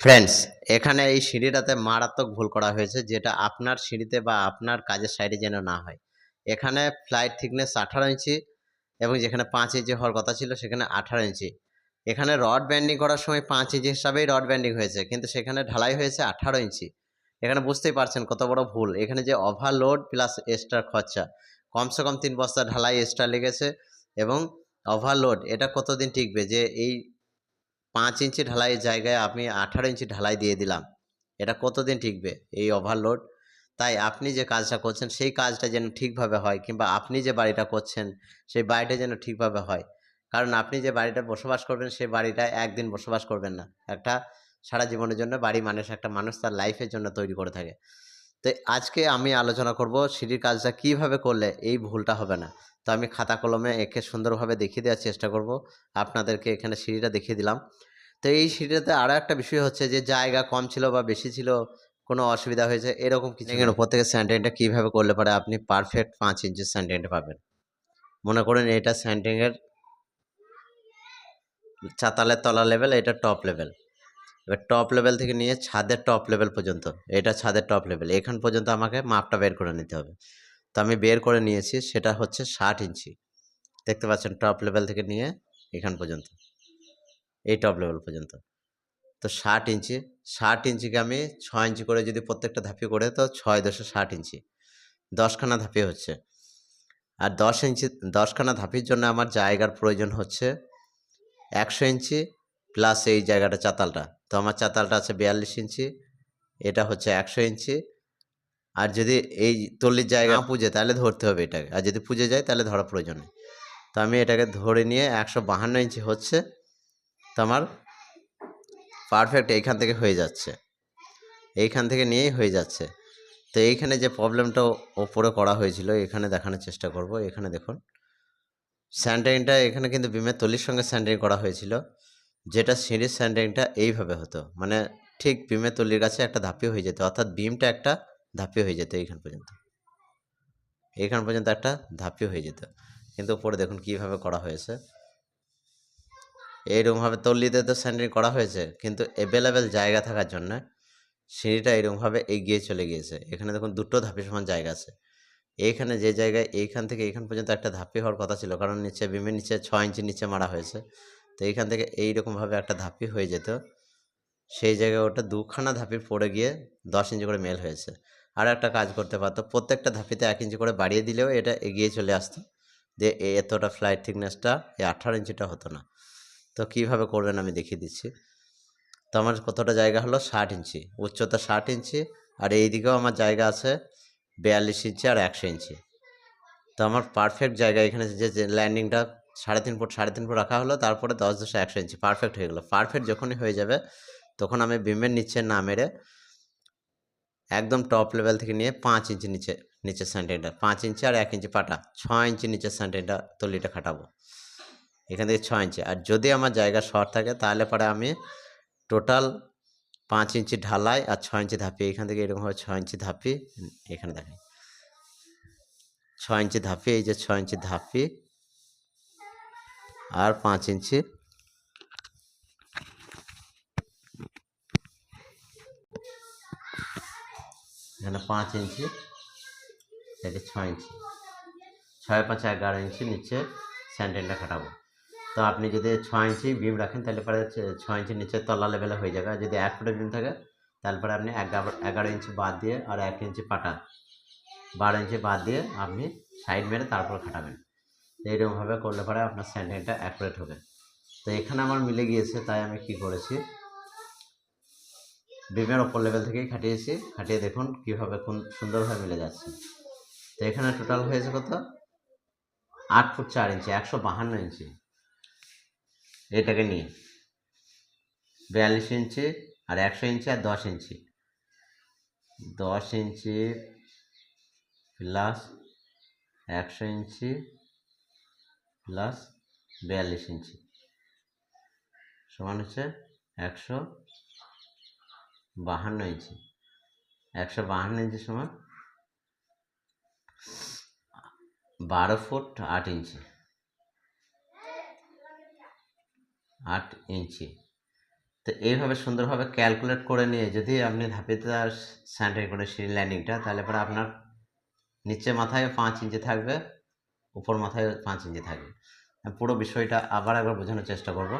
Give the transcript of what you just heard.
Friends এখানে এই সিঁড়িটাতে মারাত্মক ভুল করা হয়েছে, যেটা আপনার সিঁড়িতে বা আপনার কাজের সাইডে যেন না হয়। এখানে ফ্লাইট থিকনেস আঠারো ইঞ্চি এবং যেখানে পাঁচ ইঞ্চি হওয়ার কথা ছিল, সেখানে আঠারো ইঞ্চি। এখানে রড ব্যান্ডিং করার সময় পাঁচ ইঞ্চি হিসাবেই রড ব্যান্ডিং হয়েছে, কিন্তু সেখানে ঢালাই হয়েছে আঠারো ইঞ্চি। এখানে বুঝতেই পারছেন কত বড় ভুল। এখানে যে ওভারলোড প্লাস এক্সট্রা খরচা, কমসে কম তিন বস্তা ঢালাই এক্সট্রা লেগেছে এবং ওভারলোড এটা কতদিন টিকবে? যে এই পাঁচ ইঞ্চি ঢালাইয়ের জায়গায় আমি আঠারো ইঞ্চি ঢালাই দিয়ে দিলাম। এটা কতদিন টিকবে? এই ওভারলোড তাই আপনি যে কাজটা করছেন, সেই কাজটা যেন ঠিকভাবে হয় কিংবা আপনি যে বাড়িটা করছেন, সেই বাড়িটা যেন ঠিকভাবে হয়। কারণ আপনি যে বাড়িটা বসবাস করবেন, সেই বাড়িটা একদিন বসবাস করবেন না। একটা সারা জীবনের জন্য বাড়ি মানুষ, একটা মানুষ তার লাইফের জন্য তৈরি করে থাকে। তো আজকে আমি আলোচনা করব সিঁড়ির কাজটা কীভাবে করলে এই ভুলটা হবে না। তো আমি খাতা কলমে একে সুন্দরভাবে দেখিয়ে দেওয়ার চেষ্টা করব। আপনাদেরকে এখানে সিঁড়িটা দেখিয়ে দিলাম। তো এই সিঁড়িটাতে আরও একটা বিষয় হচ্ছে যে জায়গা কম ছিল বা বেশি ছিল কোনো অসুবিধা হয়েছে এরকম কিছু এখানে উপর থেকে স্যান্ডেনটা কীভাবে করলে পরে আপনি পারফেক্ট পাঁচ ইঞ্চির স্যান্ডেনটা পাবেন। মনে করুন এটা স্যান্ডিংয়ের চাতালের তলা লেভেল এটা টপ লেভেল এবার টপ লেভেল থেকে নিয়ে ছাদের টপ লেভেল পর্যন্ত এটা ছাদের টপ লেভেল এখান পর্যন্ত আমাকে মাপটা বের করে নিতে হবে। তো আমি বের করে নিয়েছি, সেটা হচ্ছে ষাট ইঞ্চি। দেখতে পাচ্ছেন টপ লেভেল থেকে নিয়ে এখান পর্যন্ত। এই টপ লেভেল পর্যন্ত। তো ষাট ইঞ্চি, ষাট ইঞ্চিকে আমি ছয় ইঞ্চি করে যদি প্রত্যেকটা ধাপি করে, তো ছয় দশে ষাট ইঞ্চি। দশখানা ধাপি হচ্ছে। আর দশ ইঞ্চি, দশখানা ধাপির জন্য আমার জায়গার প্রয়োজন হচ্ছে একশো ইঞ্চি প্লাস এই জায়গাটা চাতালটা। তো আমার চাতালটা আছে বিয়াল্লিশ ইঞ্চি, এটা হচ্ছে একশো ইঞ্চি আর যদি এই তল্লির জায়গা না পুজে তাহলে ধরতে হবে এটাকে। আর যদি পুজে যায় তাহলে ধরা প্রয়োজন নেই। তো আমি এটাকে ধরে নিয়ে একশো বাহান্ন ইঞ্চি হচ্ছে তো আমার পারফেক্ট এইখান থেকে হয়ে যাচ্ছে। এইখান থেকে নিয়েই হয়ে যাচ্ছে। তো এইখানে যে প্রবলেমটা ওপরে করা হয়েছিল এখানে দেখানোর চেষ্টা করব। এখানে দেখুন স্যান্ডারিংটা এখানে কিন্তু বিমের তলির সঙ্গে স্যান্ডারিং করা হয়েছিল। যেটা সিঁড়ির স্যান্ডারিংটা এইভাবে হতো। মানে ঠিক বিমের তলির কাছে একটা ধাপি হয়ে যেত। অর্থাৎ বিমটা একটা ধাপি হয়ে যেত এইখান পর্যন্ত। এইখান পর্যন্ত একটা ধাপি হয়ে যেত। কিন্তু উপরে দেখুন কীভাবে করা হয়েছে। এইরকমভাবে তল্লিতে তো স্যান্ডারিং করা হয়েছে, কিন্তু অ্যাভেলেবেল জায়গা থাকার জন্য সিঁড়িটা এরকমভাবে এগিয়ে চলে গিয়েছে। এখানে দেখুন দুটো ধাপি সমান জায়গা আছে। এইখানে যে জায়গায় এইখান থেকে এইখান পর্যন্ত একটা ধাপি হওয়ার কথা ছিল, কারণ নিচে বিমের নিচে ছয় ইঞ্চি নিচে মারা হয়েছে। তো এইখান থেকে এইরকমভাবে একটা ধাপি হয়ে যেত। সেই জায়গায় ওটা দুখানা ধাপি পড়ে গিয়ে দশ ইঞ্চি করে মেল হয়েছে। আর একটা কাজ করতে পারতো। প্রত্যেকটা ধাপিতে এক ইঞ্চি করে বাড়িয়ে দিলেও এটা এগিয়ে চলে আসতো। যে এতটা ফ্লাইট থিকনেসটা এই আঠারো ইঞ্চিটা হতো না। তো কীভাবে করবেন আমি দেখিয়ে দিচ্ছি। তো আমার কতটা জায়গা হলো? ষাট ইঞ্চি। উচ্চতা ষাট ইঞ্চি আর এই দিকেও আমার জায়গা আছে বিয়াল্লিশ ইঞ্চি আর একশো ইঞ্চি। তো আমার পারফেক্ট জায়গা এখানে যে যে ল্যান্ডিংটা সাড়ে তিন ফুট, সাড়ে তিন ফুট রাখা হলো, তারপরে দশ দশে একশো ইঞ্চি। পারফেক্ট হয়ে গেলো। পারফেক্ট যখনই হয়ে যাবে, তখন আমি বিমের নিচে না মেরে একদম টপ লেভেল থেকে নিয়ে পাঁচ ইঞ্চি নিচে নিচে স্যান্ডেলটা পাঁচ ইঞ্চি আর এক ইঞ্চি পাটা, ছয় ইঞ্চি নিচে স্যান্ডেলটা তলিটা খাটাবো। এখান থেকে ছয় ইঞ্চি আর যদি আমার জায়গা শর্ট থাকে, তাহলে পরে আমি টোটাল পাঁচ ইঞ্চি ঢালাই আর ছয় ইঞ্চি ধাপি, এখান থেকে এরকমভাবে ছয় ইঞ্চি ধাপি, এখানে দেখেন। ছয় ইঞ্চি ধাপি, এই যে ছয় ইঞ্চি ধাপি, আর পাঁচ ইঞ্চি এখানে পাঁচ ইঞ্চি এটা ছয় ইঞ্চি। ছয় পাঁচ এগারো ইঞ্চি নিচে স্যান্ডেলটা কাটাবো তো আপনি যদি ছয় ইঞ্চি বিম রাখেন, তাহলে পরে ছয় ইঞ্চি নিচে তলা লেভেলে হয়ে যাবে। যদি এক ফুটের বিম থাকে তারপরে আপনি এগারো ইঞ্চি বাদ দিয়ে আর এক ইঞ্চি পাটা বারো ইঞ্চি বাদ দিয়ে আপনি সাইড মেরে তারপর খাটাবেন। এইরকমভাবে করলে পরে আপনার স্যান্ডেলটা অ্যাকুরেট হবে। তো এখানে আমার মিলে গিয়েছে, তাই আমি কি করেছি? বিমের ওপর লেভেল থেকেই খাটিয়েছি। খাটিয়ে দেখুন কীভাবে কোন সুন্দরভাবে মিলে যাচ্ছে। তো এখানে টোটাল হয়েছে কত? আট ফুট চার ইঞ্চি, একশো বাহান্ন ইঞ্চি। এটাকে নিয়ে বিয়াল্লিশ ইঞ্চি আর একশো ইঞ্চি আর দশ ইঞ্চি। দশ ইঞ্চি প্লাস একশো ইঞ্চি প্লাস বিয়াল্লিশ ইঞ্চি। সমান হচ্ছে একশো বাহান্ন ইঞ্চি। একশো বাহান্ন ইঞ্চি সমান বারো ফুট আট ইঞ্চি। আট ইঞ্চি। তো এইভাবে সুন্দরভাবে ক্যালকুলেট করে নিয়ে যদি আপনি ধাপিতার স্যান্ডারি করে সিঁড়ি ল্যান্ডিংটা, তাহলে পরে আপনার নিচে মাথায় পাঁচ ইঞ্চি থাকবে, উপর মাথায় পাঁচ ইঞ্চি থাকবে। পুরো বিষয়টা আবার একবার বোঝানোর চেষ্টা করব।